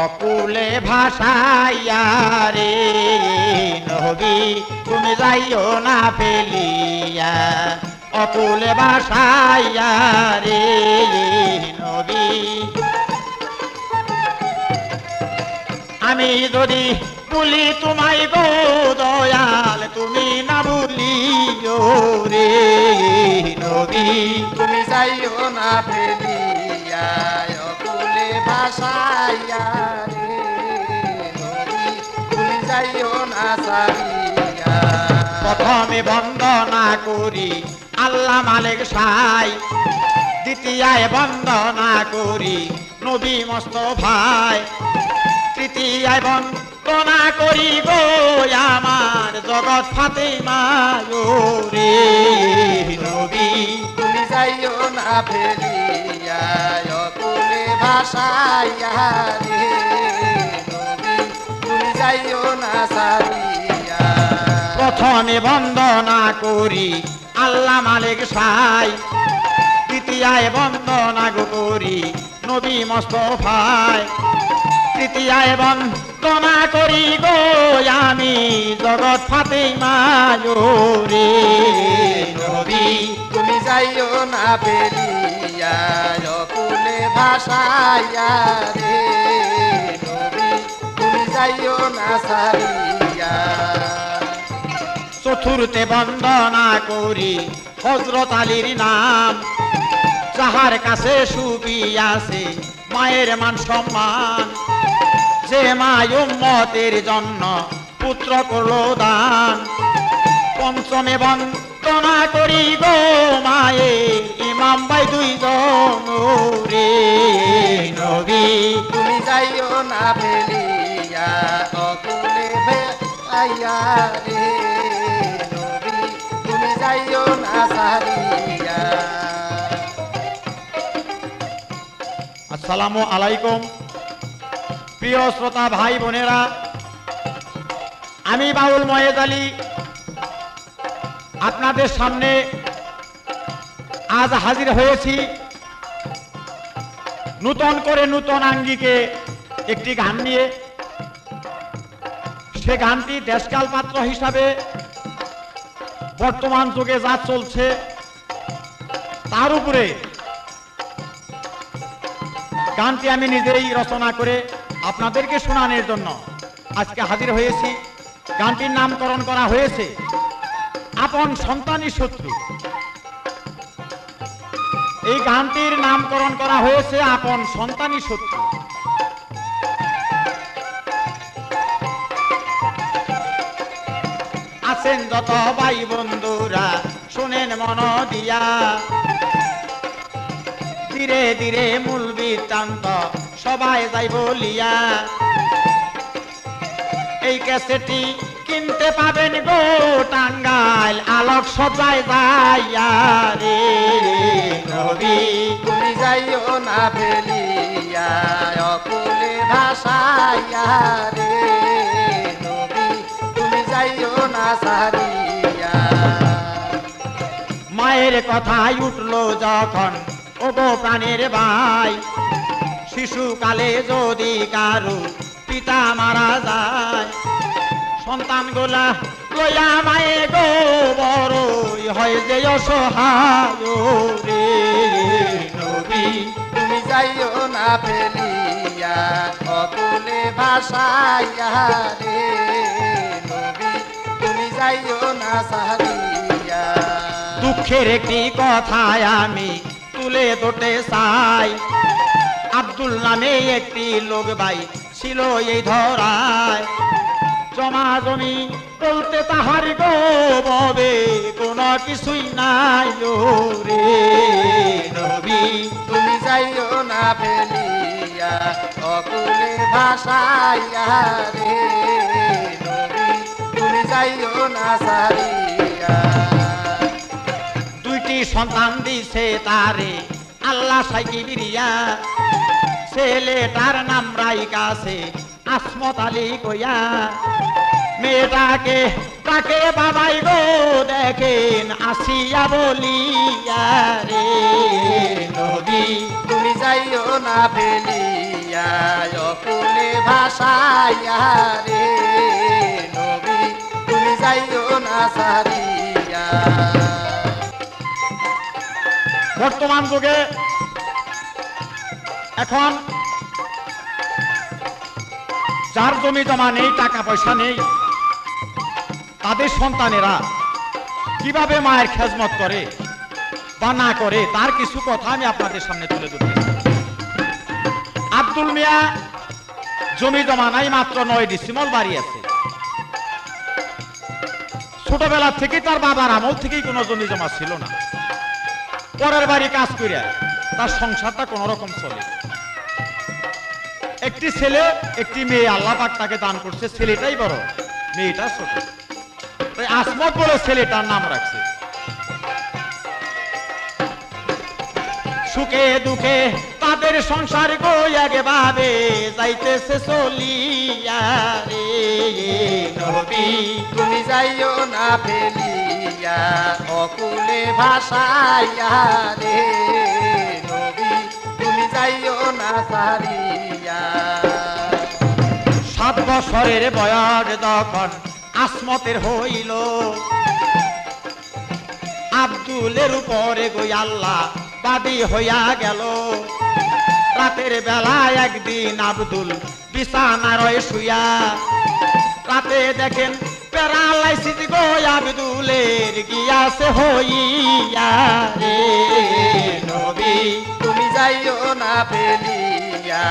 অকুলে ভাষাইয়া রে নবী তুমি যাইও না ফেলিয়া। অকুলে ভাষাইয়া রে নবী আমি যদি বলি তোমায় গো দয়াল, তুমি না বলিও রে নবী তুমি যাইও না ফেলিয়া। রে তুমি যাইও না প্রথমে বন্দনা করি আল্লাহ মালিক সাই। দ্বিতীয়ায় বন্দনা করি নবী মস্ত ভাই তৃতীয়ায় বন্দনা করি গো আমার জগৎ ফাতে রে নবী তুমি যাইও না ফেলিয়া রে তুমি যাইও না সারিয়া। প্রথমে বন্দনা করি আল্লাহ মালিক সাই। তৃতীয়ায় বন্দনা করি নবী মস্তফায়। তৃতীয়ায় বন্দনা করি গো আমি জগৎ ফাতে রে নবী তুমি যাইও না অকুলে রে তুমি যাইও না সারিয়া চতুর্থে বন্দনা করি হজরত আলীর নাম। যাহার কাছে সুবি আছে, মায়ের মান সম্মান। যে মা উম্মতের জন্য পুত্র করল দান। পঞ্চমে বন্দনা করি গো মায়ের ভাই দুইজন রে নবী। তুমি যাইও না ফেলিয়া অকুলে ভাইয়া রে নবী। তুমি যাইও না সারিয়া। আসসালামু আলাইকুম। প্রিয় শ্রোতা ভাই বোনেরা আমি বাউল ময়েদ আলী। আপনাদের সামনে আজ হাজির হয়েছি। নূতন করে নূতন আঙ্গিকে একটি গান নিয়ে। সে গানটি দেশকাল পাত্র হিসাবে বর্তমান যুগে যা চলছে, তার উপরে গানটি আমি নিজেই রচনা করে আপনাদেরকে শোনানোর জন্য আজকে হাজির হয়েছি। গানটির নামকরণ করা হয়েছে, আপন সন্তানই শত্রু। এই গানটির নামকরণ করা হয়েছে আপন সন্তানই শত্রু। আছেন যত ভাই বন্ধুরা, শোনেন মন দিয়া। ধীরে ধীরে মূল বৃত্তান্ত সবাই যাই বলিয়া। এই ক্যাসেটি কিনতে পাবেন গো টাঙ্গাইল আলোক সজায় যাইয়া রে নবী তুমি যাইও না ফেলিয়া অকুলে ভাসাইয়া রে নবী তুমি যাইও না সারিয়া মায়ের কথাই উঠল যখন ও গো প্রাণের ভাই। শিশুকালে যদি কারও পিতা মারা যায় সন্তান গোলা লইয়া মায়ে গো বড়ই হয় যে অসহায় রে। নবী তুমি যাইও না ফেলিয়া অকুলে ভাসাইয়া রে। নবী তুমি যাইও না সারিয়া দুঃখের একটি কথায় আমি তুলে ধরতে চাই। আব্দুল নামে একটি লোক ভাই ছিল এই ধরায়। জমা জমি বলতে তাহার গো ববে কোনো কিছুই নাই রে নবী। তুমি যাইও না ফেলিয়া অকুলে ভাসাইয়া রে নবী। তুমি যাইও না সারিয়া। দুইটি সন্তান দিছে তারে আল্লাহ সাইকি বিরিয়া। ছেলেটার নাম রাইকাছে আসমত আলী কইয়া মেয়েটাকে তাকে বাবাই গো দেখেন আসিয়া বলিয়া রে নদী তুমি যাইও না ফেলিয়া অকুলে ভাসাইয়া রে নবী তুমি যাইও না সারিয়া। বর্তমান যুগে এখন যার জমি জমা নেই, টাকা পয়সা নেই, তাদের সন্তানেরা কীভাবে মায়ের খেজমত করে বা না করে, তার কিছু কথা আমি আপনাদের সামনে তুলে ধরতে। আব্দুল মিয়া জমি জমা নাই, মাত্র নয় ডিসিমল বাড়ি আছে। ছোটবেলা থেকে তার বাবার আমল থেকেই কোনো জমি জমা ছিল না। পরের বাড়ি কাজ করিয়া তার সংসারটা কোন রকম চলে। একটি ছেলে, একটি মেয়ে, আল্লাহ পাক তাকে দান করছে, ছেলেটাই বড়, মেয়েটা ছোট। তাই আসমত বলে ছেলেটার নাম রাখছে। সুখে দুঃখে তাদের সংসার গো ভাবে যাইতেছে চলিয়া রে। নবী, তুমি যাইও না ফেলিয়া, অকুলে ভাসাইয়া রে। নবী, তুমি যাইও না সারিয়া। সাত বছরের বয়স যখন আসমতের হইল, আব্দুলের উপরে গই আল্লাহ বাদী হইয়া গেল। রাতের বেলা একদিন আব্দুল বিছানা রয়ে শুয়া রাতে দেখেন প্যারালাইসিস গো আব্দুলের গিয়াছে হইয়া রে। নবী, তুমি যাইও না ফেলিয়া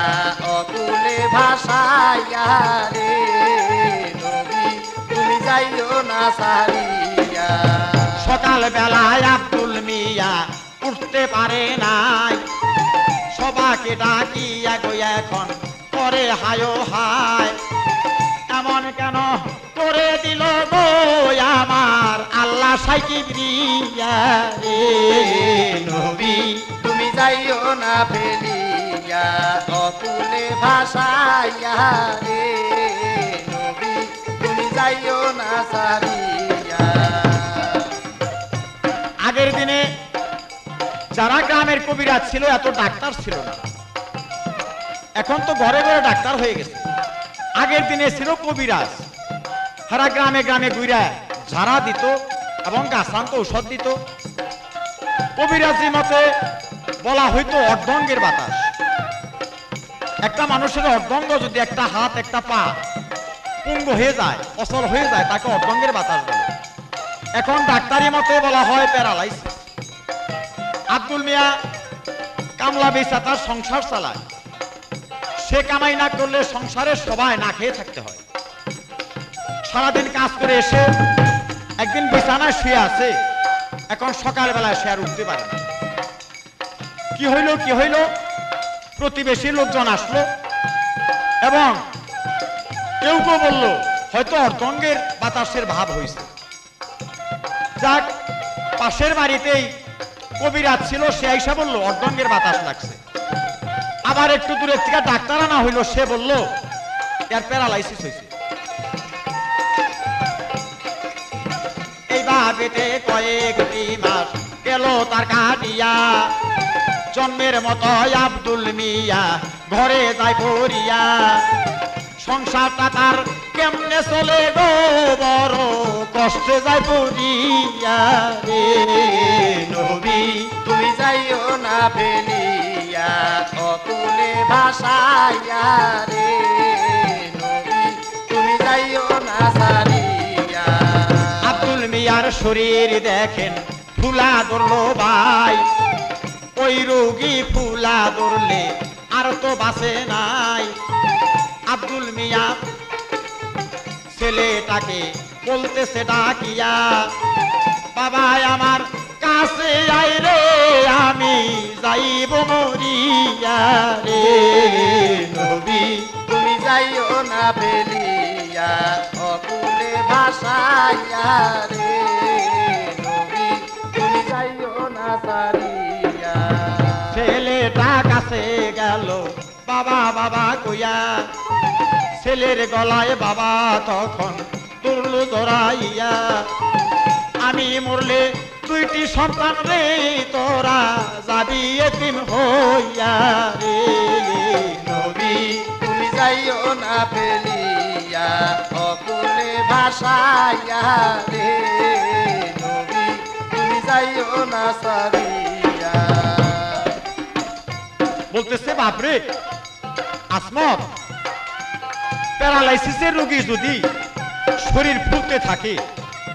অকুলে ভাসাইয়া রে নবী, তুমি যাইও না সারিয়া। সকাল বেলায় আব্দুল মিয়া উঠতে পারে নাই। সবাকে ডাকিয়া গো এখন করে হায়ো হায়। এমন কেন করে দিল গো আমার? আল্লাহ সাইকি রে নবী। যাইও না ফেলিয়া, অকুলে ভাসাইয়া রে তুমি যাইও না সারিয়া আগের দিনে যারা গ্রামের কবিরাজ ছিল, এত ডাক্তার ছিল না। এখন তো ঘরে ঘরে ডাক্তার হয়ে গেছে। আগের দিনে ছিল কবিরাজ। সারা গ্রামে গ্রামে ঘুরা ঝাড়া দিত এবং গাছান্ত ঔষধ দিত। কবিরাজি মতে বলা হইতো অর্ধঙ্গের বাতাস। একটা মানুষের অর্ধঙ্গ যদি একটা হাত, একটা পা পুঙ্গ হয়ে যায়, অচল হয়ে যায়, তাকে অর্ধঙ্গের বাতাস বলে। এখন ডাক্তারি মতে বলা হয় প্যারালাইসিস। আব্দুল মিয়া কামলা বেচা তার সংসার চালায়। সে কামাই না করলে সংসারের সবাই না খেয়ে থাকতে হয়। সারাদিন কাজ করে এসে একদিন বিছানায় শুয়ে আছে, এখন সকালবেলায় সে আর উঠতে পারে না। কি হইল কি হইল? প্রতিবেশী লোকজন আসলো এবং কেউ কেউ বলল, হয়তো অর্ধঙ্গের বাতাসের ভাব হয়েছে যাক, পাশের বাড়িতেই কবিরাজ ছিল, সে আইসা বলল, অর্ধঙ্গের বাতাস লাগছে। আবার একটু দূরের থেকে ডাক্তার আনা হইল, সে বলল, এর প্যারালাইসিস হয়েছে এই ভাবেতে কয়েকটি মাস গেল তার কাটিয়া। জন্মের মতো আব্দুল মিয়া ঘরে যাই পড়িয়া। সংসারটা তার কেমনে চলে গো? বড় কষ্টে যাই পড়িয়া রে। নবী তুমি যাইও না ফেলিয়া অকুলে ভাসাইয়া রে। নবী তুমি যাইও না সারিয়া। আব্দুল মিয়ার শরীর দেখেন ফুলা ধরলো ভাই। ওই রোগী ফুলা ধরলে, আর তো বাসে নাই। আব্দুল মিয়া ছেলেটাকে বলতেছে, ডাকিয়া, বাবা, আমার কাছে আই রে, আমি যাইব মরিয়া রে। নবী, তুমি যাইও না ফেলিয়া অকুলে ভাসাইয়া রে। নবী, তুমি যাইও না সারিয়া ছেলেটা কাছে গেল। বাবা বাবা কইয়া, ছেলের গলায় বাবা তখন তুললু জড়াইয়া, আমি মরলে দুইটি সন্তান রে, তোরা যাবি এতিম হইয়া রে। নবী, তুমি যাইও না ফেলিয়া, অকুলে ভাষাইয়া রে। নবী, তুমি যাইও না সারিয়া। বলতেছে, বাপরে, আসমত, প্যারালাইসিসের রোগী যদি শরীর ফুলতে থাকে,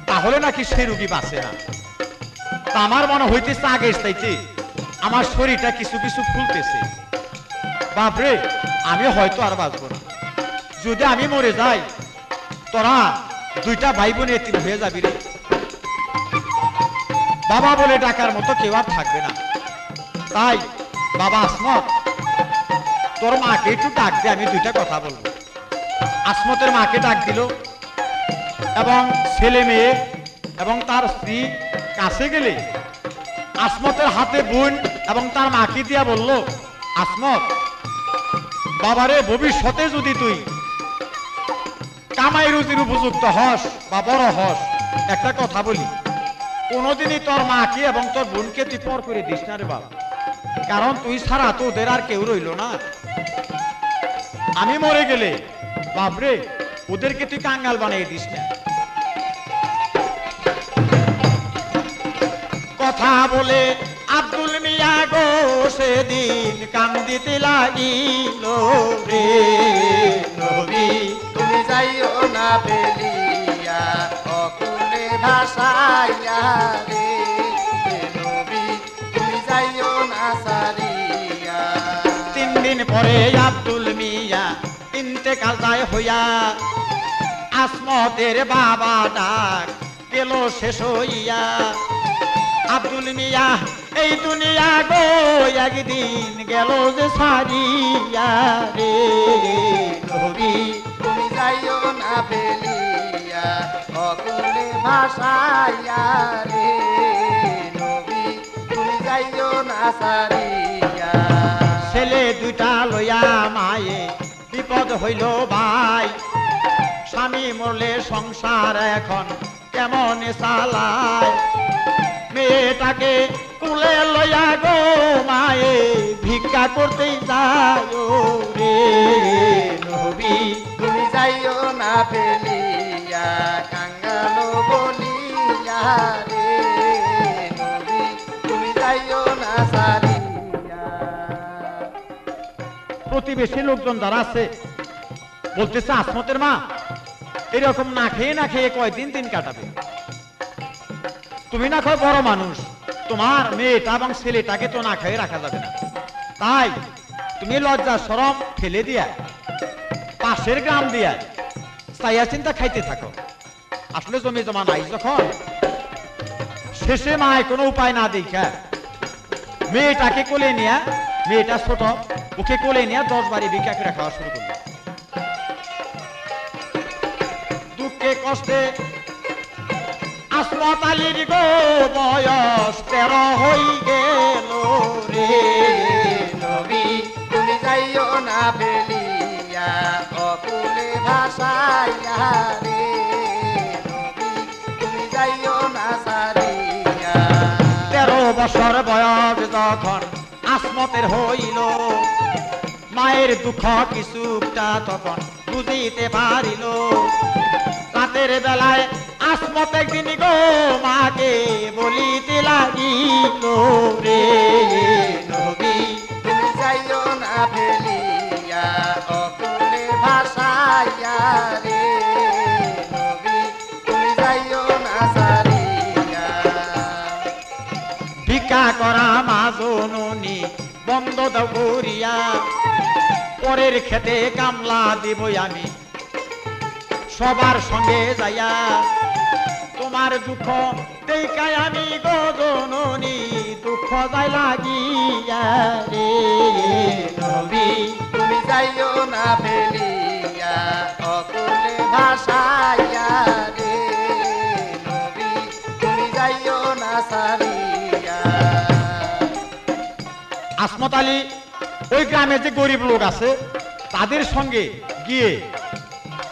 তাহলে নাকি সে রোগী বাঁচে না? তা আমার মনে হইতেছে আগে চাইতে আমার শরীরটা কিছু কিছু ফুলতেছে। বাপরে, আমি হয়তো আর বাঁচবো না। যদি আমি মরে যাই, তোরা দুইটা ভাই বোন এতিম হয়ে যাবি রে। বাবা বলে, ডাকার মতো কেউ আর থাকবে না। তাই বাবা আসমত তোর মাকে একটু ডাক দে, আমি দুইটা কথা বলব। আসমতের মাকে ডাক দিল এবং ছেলে মেয়ে এবং তার স্ত্রী কাছে গেলে আসমতের হাতে বোন এবং তার মাকে দিয়া বলল, আসমত, বাবারে, ভবিষ্যতে যদি তুই কামাই রুজির উপযুক্ত হস বা বড় হস, একটা কথা বলি। কোনোদিনই তোর মাকে এবং তোর বোনকে তুই পর করে দিস না রে বাবা। কারণ তুই ছাড়া তো ওদের আর কেউ রইল না। আমি মরে গেলে, বাপরে, ওদেরকে তুই কাঙ্গাল বানিয়ে দিস না। কথা বলে আব্দুল মিয়া গো, সেদিন কান্দিতে লাগিল রে। নবী, তুমি যাইও না ফেলিয়া অকুলে রে তিন দিন পরে আব্দুল মিয়া ইন্তেকাল যায় হইয়া আসমতের বাবা ডাক গেল শেষ হইয়া। আব্দুল মিয়া, এই দুনিয়া গো, একদিন গেল যে সারিয়া রে। নবী তুমি যাইও না ফেলিয়া অকুলে ভাসাইয়া রে। নবী তুমি যাইও না সারিয়া ছেলে দুইটা লইয়া মায়ে, বিপদ হইল ভাই। স্বামী মরলে সংসার এখন কেমন চালায়? মেয়েটাকে কুলে লইয়া গো মায়ে, ভিক্ষা করতেই যায় রে নবী। তুমি যাইও না ফেলিয়া, কাঙ্গালো বলিয়া রে নবী। তুমি যাইও না সারিয়া প্রতিবেশী লোকজন যারা আছে, বলতেছে, আসমতের মা, এরকম না খেয়ে না খেয়ে কয়দিন দিন কাটাবে? তুমি না খাও বড় মানুষ, তোমার মেয়েটা এবং ছেলেটাকে তো না খেয়ে রাখা যাবে না। তাই তুমি লজ্জা সরম ফেলে দিয়া, পাশের গ্রাম দিয়া চাইয়া চিন্তা খাইতে থাকো। আসলে জমি জমা নাই যখন, শেষে মায় কোনো উপায় না দেখা মেয়েটাকে কোলে নিয়ে, মেয়েটা ছোট ওকে কোলে নিয়ে দশ বাড়ি ভিক্ষা করে খাওয়া শুরু করল। দুঃখে কষ্টে আসমত আলীর গো বয়স তেরো হই গেল রে। নবী তুমি যাইও না ফেলিয়া অকুলে ভাসাইয়া রে। নবী তুমি যাইও না সারিয়া। তেরো বছর বয়স যখন আসমতের হইল মায়ের দুঃখ কিছুটা তখন বুঝিতে পারিল। রাতের বেলায় আসমত একদিন গো মাকে বলিতে লাগিল, রে ভিক্ষা করা মাজননি বন্ধ দাও করিয়া, পরের খেতে কামলা দিব আমি। সবার সঙ্গে যাইয়া, তোমার দুঃখ দেখাই আমি গজননি দুঃখ যাই লাগিয়া রে। তুমি যাইও না ফেলিয়া, অকুলে ভাসাইয়া রে। তুমি যাইও না সারিয়া। আসমত আলী, ওই গ্রামে যে গরিব লোক আছে, তাদের সঙ্গে গিয়ে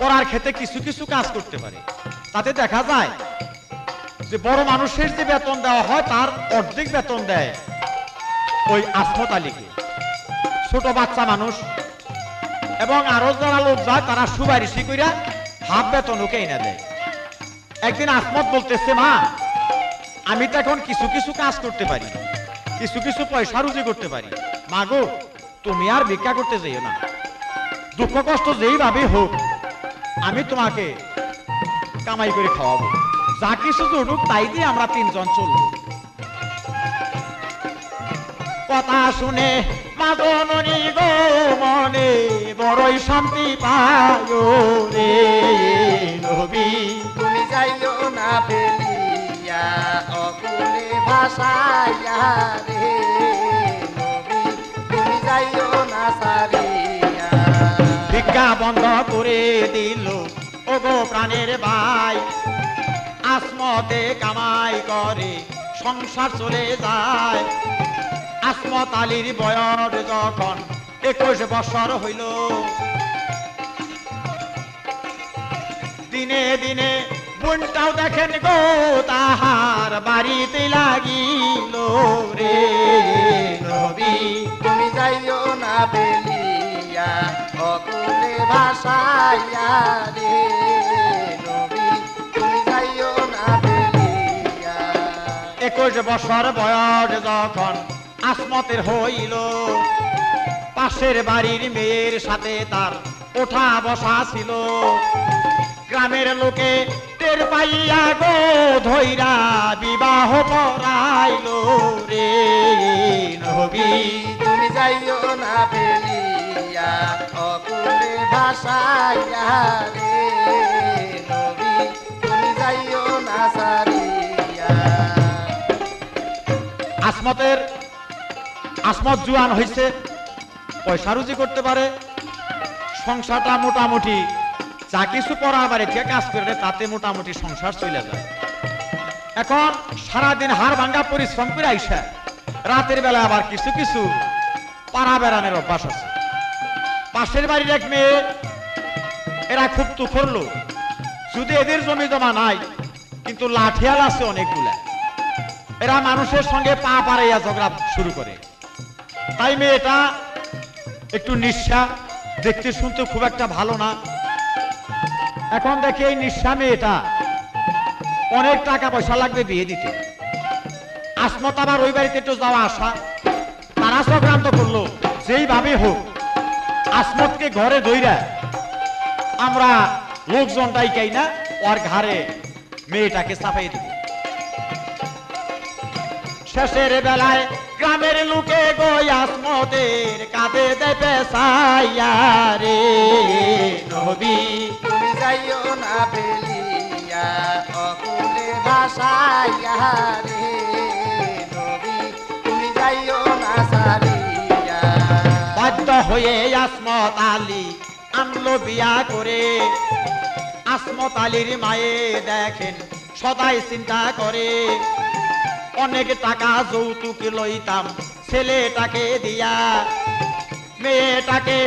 পড়ার ক্ষেত্রে কিছু কিছু কাজ করতে পারে। তাতে দেখা যায় যে বড় মানুষের যে বেতন দেওয়া হয়, তার অর্ধেক বেতন দেয় ওই আসমত আলীকে। ছোট বাচ্চা মানুষ এবং আরও যারা লোক যায়, তারা সুপারিশি কইরা হাফ বেতন ওকে এনে দেয়। একদিন আসমত বলতেছে, মা, আমি তো এখন কিছু কিছু কাজ করতে পারি। কিছু কিছু পয়সা রুজি করতে পারি। মা গো তুমি আর ভিক্ষা করতে যাইও না। দুঃখ কষ্ট যেইভাবে হোক, আমি তোমাকে কামাই করে খাওয়াবো। যা কিছু জুটুক তাই দিয়ে আমরা তিনজন চলবো। কথা শুনে মাজননী গো, মনে বড়ই শান্তি পায় রে নবী। তুমি যাইও না ফেলিয়া অকুলে সারিয়া। ভিক্ষা বন্ধ করে দিল ও গো প্রাণের ভাই। আসমতে কামাই করে, সংসার চলে যায়। আসমত আলীর বয়স যখন একুশ বছর হইল। দিনে দিনে বোনটাও দেখেন গো তাহার বাড়িতে লাগিল রে নবী। তুমি যাইও না বেলিয়া অকুলে ভাষাইয়া রে একুশ বছর বয়স যখন আসমতের হইল পাশের বাড়ির মেয়ের সাথে তার ওঠা বসা ছিল। গ্রামের লোকে টের পাইয়া গো ধৈরা বিবাহ পড়াইল রে নবী তুমি যাইও না ফেলিয়া অকুলে ভাসাইয়া রে নবী তুমি যাইও না সারিয়া। আসমতের আসমত জুয়ান হইছে পয়সা রুজি করতে পারে সংসারটা মোটামুটি যা কিছু পড়ার বাড়ি থেকে কাজ করে তাতে মোটামুটি সংসার চলে যায়। এখন সারাদিন হাড় ভাঙ্গা পরিশ্রম করে আইসা, রাতের বেলা আবার কিছু কিছু পাড়া বেড়ানোর অভ্যাস আছে। পাশের বাড়ির এক মেয়ে, এরা খুব তুখর লোক। যদি এদের জমি জমা নাই, কিন্তু লাঠিয়াল আছে অনেকগুলা। এরা মানুষের সঙ্গে পা পাড়াইয়া ঝগড়া শুরু করে। তাই মেয়েটা একটু নিঃসা দেখতে শুনতে খুব একটা ভালো না। এখন দেখে এই নিঃসা মেয়েটা অনেক টাকা পয়সা লাগবে বিয়ে দিতে। আসমত আবার ওই বাড়িতে একটু যাওয়া আসা। তারা চক্রান্ত করল, যেইভাবে হোক। আসমতকে ঘরে ধইরা আমরা লোকজনটাই চাই না, ওর ঘাড়ে মেয়েটাকে চাপাই দিব। শেষের বেলায় গ্রামের লোকে গই আসমতের কাঁধে দেবে সাইয়া রে নবী। যাইও না ফেলিয়া অকুলে ভাসাইয়া রে তুমি যাইও না সারিয়া। বাধ্য হয়ে আসমত আলী আনলো বিয়া করে। আসমত আলীর মায়ে দেখেন, সদাই চিন্তা করে। অনেক টাকা যৌতুক লইতাম, ছেলেটাকে দিয়া। মেয়েটাকে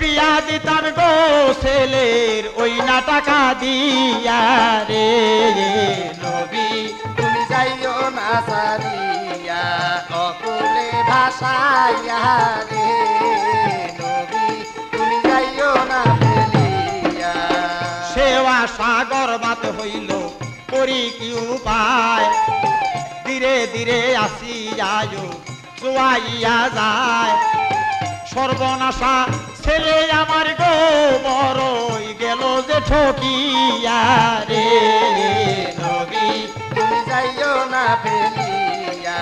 বিয়া দিতাম গো ছেলের ওই না টাকা দিয়া রে। নবী তুমি যাইও না সারিয়া অকুলে ভাষাইয়া রে। নবী তুমি যাইও না ফেলিয়া সেবা সাগর বাত হইল করি কি উপায়? ধীরে ধীরে আসি যায় চুয়াইয়া যায়। সর্বনাশা ছেলে আমার গো বড়ই গেল যে ঠকিয়া রে। নবী তুমি যাইও না ফেলিয়া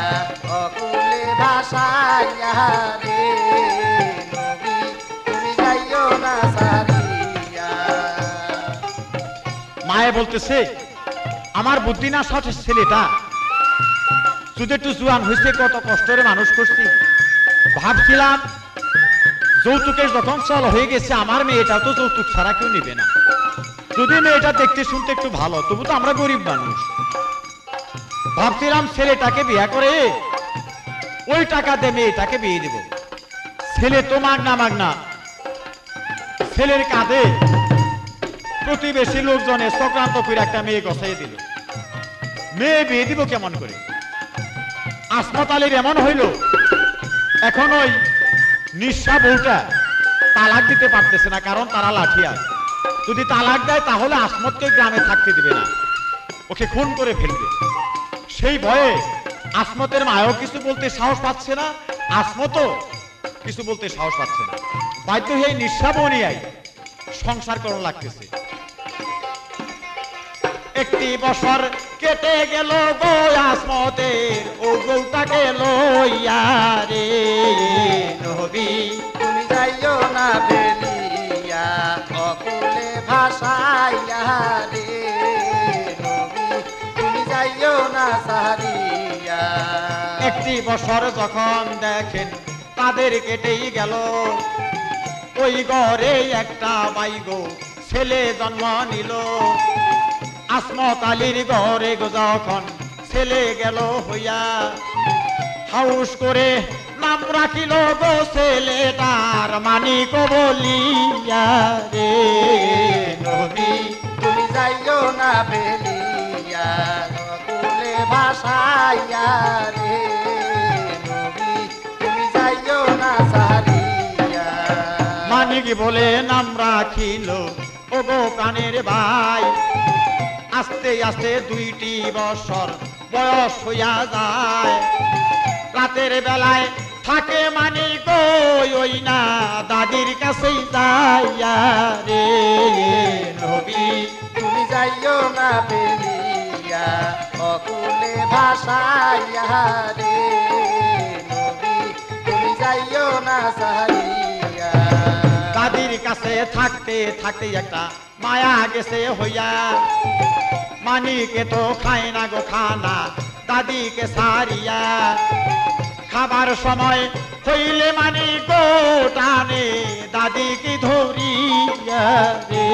অকুলে ভাসাইয়া রে। নবী তুমি যাইও না সারিয়া মায়ে বলতেছে আমার বুদ্ধি না সঠিক ছেলেটা। শুধু একটু জুয়ান হয়েছে কত কষ্টরে মানুষ করছি। ভাবছিলাম যৌতুকের যখন চল হয়ে গেছে, আমার মেয়েটা তো যৌতুক ছাড়া কেউ নেবে না। যদি মেয়েটা দেখতে শুনতে একটু ভালো, তবু তো আমরা গরিব মানুষ। ভাবছিলাম ছেলেটাকে বিয়া করে ওই টাকা দিয়ে মেয়েটাকে বিয়ে দেব। ছেলে তো মাগনা মাগনা। ছেলের কাঁধে প্রতিবেশী লোকজনে চক্রান্ত করে একটা মেয়ে গসাই দিল। মেয়ে বিয়ে দিব কেমন করে? হাসপাতালের এমন হইল, এখন ওই নিঃসা বউটা তালাক দিতে পারতেছে না, কারণ তারা লাঠিয়ার যদি তালাক দেয়, তাহলে আসমতকে গ্রামে থাকতে দিবে না। ওকে খুন করে ফেলবে। সেই ভয়ে আসমতের মায়ও কিছু বলতে সাহস পাচ্ছে না, আসমতও কিছু বলতে সাহস পাচ্ছে না। বাধ্য হয়ে নিঃস্বাবনিয়াই সংসার করণ লাগতেছে। একটি বছর কেটে গেল গো আসমতের ও বউটাকে লইয়া রে নবী তুমি যাইও না ফেলিয়া অকুলে ভাসাইয়া রে নবী তুমি যাইও না সারিয়া একটি বছর যখন দেখেন তাদের কেটেই গেল ওই ঘরে একটা বাইগো ছেলে জন্ম নিল। আসমত আলীর ঘরে যখন ছেলে গেল হইয়া, হাউস করে নাম রাখিল গো ছেলেটার মানিক বলিয়া রে নবী, তুমি যাইও না ফেলিয়া অকুলে ভাসাইয়া রে তুমি যাইও না সারিয়া। মানিক বলে, নাম রাখিল ও গো প্রাণের ভাই আস্তে আস্তে দুইটি বছর বয়স হইয়া যায়। রাতের বেলায় থাকে মানিক ওই না দাদির কাছেই যাইয়া রে। নবী, তুমি যাইও না ফেলিয়া অকুলে ভাসাইয়া রে। নবী, তুমি যাইও না সারিয়া দাদির কাছে থাকতে থাকতে একটা মায়া গেছে হইয়া। মানিকে তো খায় না গো খানা, দাদিকে সারিয়া। খাবার সময় হইলে মানি গো টানে দাদিকে ধরিয়া রে?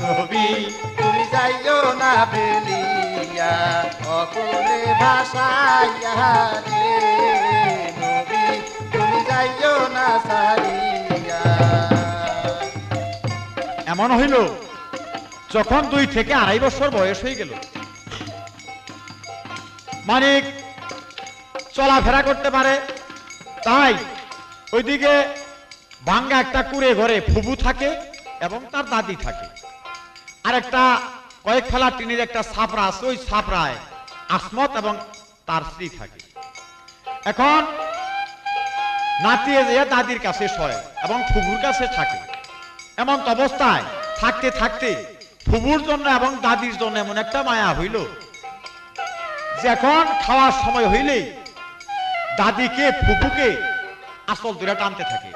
নবী, তুমি যাইও না ফেলিয়া অকুলে ভাসাইয়া রে। নবী, তুমি যাইও না সারিয়া। এমন হইল, যখন দুই থেকে আড়াই বছর বয়স হয়ে গেল। মানিক চলাফেরা করতে পারে, তাই ওইদিকে ভাঙ্গা একটা কুড়ে ঘরে ফুবু থাকে এবং তার দাদি থাকে। আর একটা কয়েক ফেলা টিনের একটা ছাপরা আছে, ওই ছাপরায় আসমত এবং তার স্ত্রী থাকে। এখন নাতিয়ে যে দাদির কাছে সয় এবং ফুবুর কাছে থাকে। এমন অবস্থায় থাকতে থাকতে ফুবুর জন্য এবং দাদির জন্য এমন একটা মায়া হইল। যে এখন খাওয়ার সময় হইলেই দাদিকে ফুপুকে আসল দূরে টানতে থাকে।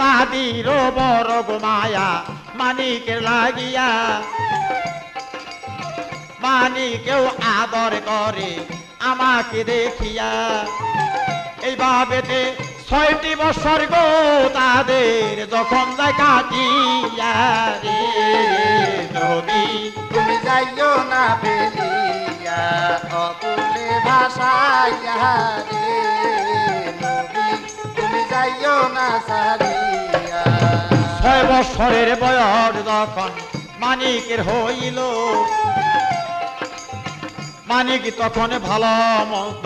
দাদির বড় মায়া মানিকের লাগিয়া, মানিকেও আদর করে আমাকে দেখিয়া। এইভাবেতে ছয়টি বছর গো তাদের যখন যায় কাটিয়া রে নবী তুমি যাইও না ফেলিয়া অকুলে ভাসাইয়া রে নবী তুমি যাইও না সারিয়া। ছয় বছরের বয়স যখন মানিকের হইল মানিক তখন ভালো মন্দ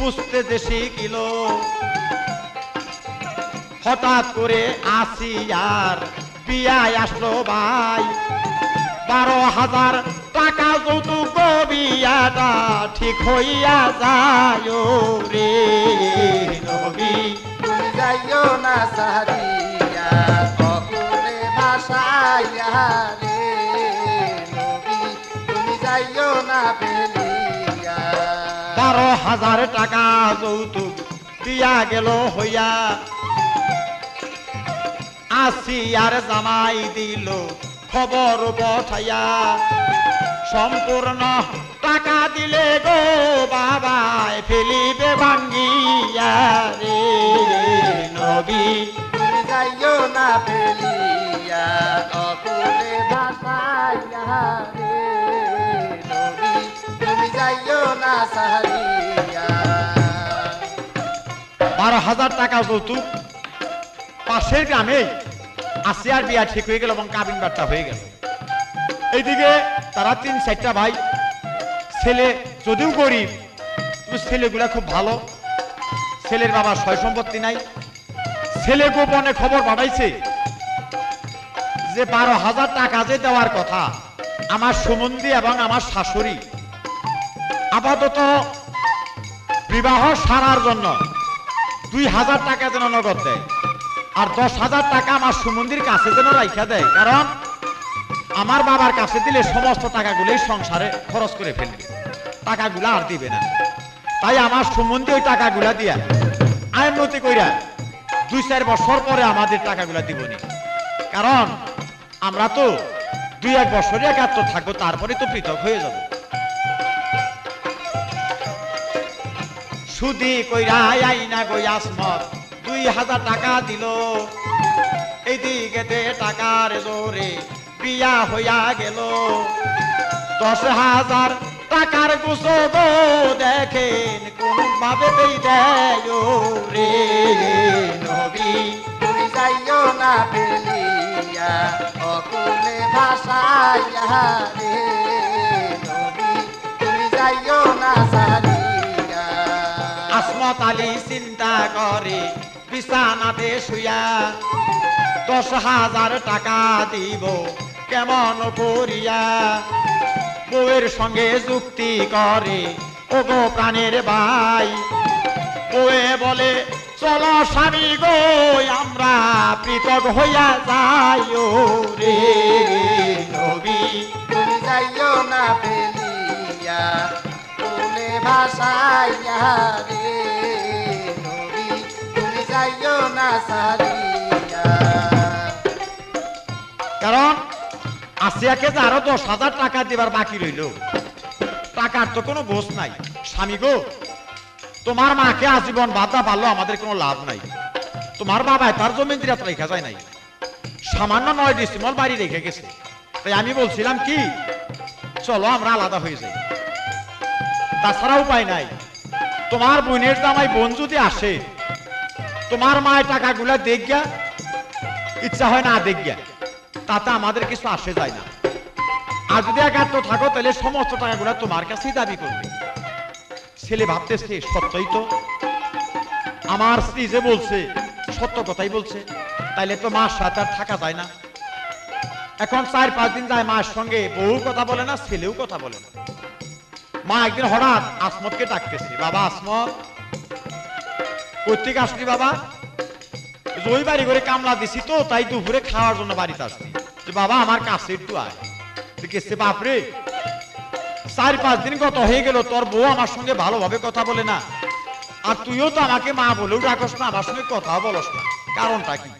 বুঝতে যে শিখিল হঠাৎ করে আসি আর বিয়ায় আসলো ভাই। বারো হাজার টাকা যৌতুক বিয়াটা ঠিক হইয়া যায় রে তুমি যাইও না সারিয়া অকুলে ভাসাইয়া রে নবী তুমি যাইও না ফেলিয়া বারো হাজার টাকা যৌতুক দিয়া গেল হইয়া। আসি আর জামাই দিল খবর পঠাইয়া। সম্পূর্ণ টাকা দিলে গো বাবায় ফেলিবে ভাঙ্গিয়া রে নবী। যাইও না ফেলিয়া, অকুলে ভাসাইয়া রে বারো হাজার টাকা যৌতুক। পাশের গ্রামে আসিয়ার বিয়া ঠিক হয়ে গেল এবং কাবিন বার্তা হয়ে গেল। এইদিকে তারা তিন, চারটা ভাই। ছেলে যদিও গরিব ছেলেগুলা খুব ভালো। ছেলের বাবার সয় সম্পত্তি নাই। ছেলে গোপনে খবর পাঠাইছে যে বারো হাজার টাকা যে দেওয়ার কথা, আমার সুমন্দি এবং আমার শাশুড়ি আপাতত বিবাহ সারার জন্য দুই হাজার টাকা যেন নগদ দেয়। আর দশ হাজার টাকা আমার সুমন্দির কাছে যেন রাইখা দেয়। কারণ আমার বাবার কাছে দিলে সমস্ত টাকাগুলোই সংসারে খরচ করে ফেলবে। টাকাগুলো আর দিবে না। তাই আমার সুমন্দি ওই টাকাগুলা দিয়া আইনমতি কইরা দুই চার বছর পরে আমাদের টাকাগুলা দিবনি। কারণ আমরা তো দুই এক বছরই একাত্তর থাকব, তারপরে তো পৃথক হয়ে যাব। সুদি কইরা আইনা গই আসমত দুই হাজার টাকা দিল। এইদিকে টাকার জোরে বিয়া হইয়া গেল। দশ হাজার টাকার গুছো গো দেখেন কোন ভাবে দেয় রে নবী। তুমি যাইও না ফেলিয়া, অকুলে ভাসাইয়া রে নবী। তুমি যাইও না আসমত আলী চিন্তা করে, বিছানাতে শুয়া দশ হাজার টাকা দিব কেমন করিয়া? বউয়ের সঙ্গে যুক্তি করে ও গো প্রাণের ভাই, বউয়ে বলে, চলো স্বামী গো, আমরা পৃথক হইয়া যাই ও রে নবী তুমি যাইও না ফেলিয়া কুলে ভাসাইয়া রে। তুমি কারণ আসিয়াকে যে আরও দশ হাজার টাকা দেবার বাকি রইল, টাকার তো কোনো বোঝ নাই। স্বামী গো, তোমার মাকে আজীবন বাধা পারল আমাদের কোনো লাভ নাই। তোমার বাবায় তার জমি দিরাত রেখা যায় নাই। সামান্য নয় ডিসিমল বাড়ি রেখে গেছে। তাই আমি বলছিলাম কি, চলো আমরা আলাদা হয়ে যাই। তাছাড়া উপায় নাই। তোমার বোনের জামাই বোন যদি আসে তোমার মায়ের টাকাগুলা দেখগা ইচ্ছা হয় না দেখগা তাতে আমাদের কিছু আসে যায় না। আর যদি একাত্ম থাকো, তাহলে সমস্ত টাকাগুলো তোমার কাছেই দাবি করবে। ছেলে ভাবতেছে, সত্যই তো। আমার স্ত্রী যে বলছে, সত্য কথাই বলছে, তাইলে তো মার সাথে আর থাকা যায় না। এখন চার পাঁচ দিন যায় মার সঙ্গে, বউ কথা বলে না, ছেলেও কথা বলে না। মা একদিন হঠাৎ আসমতকে ডাকতেছে, বাবা আসমত কর্তিক আসলি বাবা? ওই বাড়ি করে কামলা দিছি তো, তাই দুপুরে খাওয়ার জন্য বাড়িতে আসছি। যে বাবা, আমার কাছে একটু আয় বাপরে চার পাঁচ দিন গত হয়ে গেল, তোর বউ আমার সঙ্গে ভালোভাবে কথা বলে না। আর তুইও তো আমাকে মা বলেও ডাকস না, আমার সঙ্গে কথাও বলস না। কারণটা কি?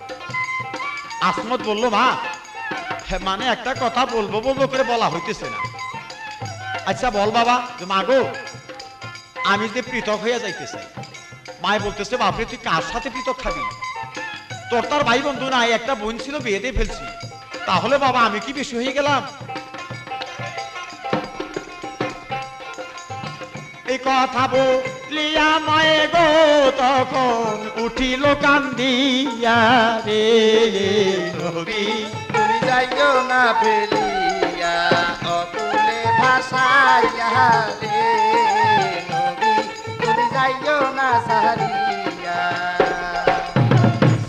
আসমত বলল, মা মানে একটা কথা বলব বলব করে বলা হইতেছে না। আচ্ছা বল বাবা, যে মা গো, আমি যে পৃথক হইয়া যাইতে চাই মায় বলতেছে, বাপরে, তুই কার সাথে পৃথক খাবি তোর তার ভাই বন্ধু নাই, একটা বোন ছিল বিয়ে দিয়ে ফেলছি। তাহলে বাবা, আমি কি বেশি হয়ে গেলাম? এই কথা বলিয়া মায়ে গো, তখন উঠিল কান্দিয়া রে। তুমি যাইও না ফেলিয়া অকুলে ভাসাইয়া রে। যাইও না সারিয়া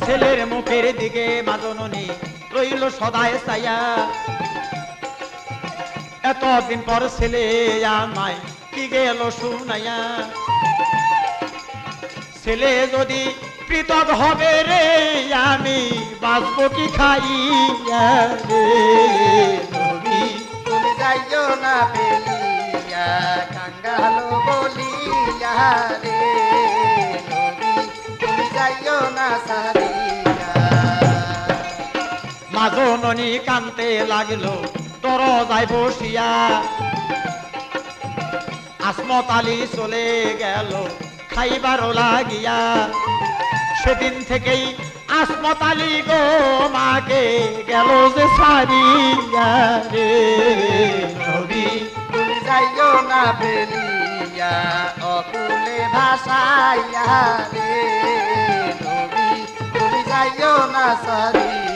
ছেলের মুখের দিকে মাজননী রইল সদায় চাইয়া এতদিন পর ছেলে আমায় কি গেল শুনাইয়া। ছেলে যদি পৃথক হবে রে, আমি বাঁচবো কি খাইয়া রে? যাইও না ফেলিয়া, কাঙ্গালো রে নবী তুমি যাইও না সারিয়া। মাজননী কানতে লাগল তর যাই বসিয়া। আসমত আলী চলে গেল খাইবারও লাগিয়া। সেদিন থেকেই আসমত আলী গো মাকে গেল যে সারিয়া রে। নবী তুমি যাইও না ফেলিয়া অকুলে ভাষাইয়া রে নবী তুমি যাইও না সারিয়া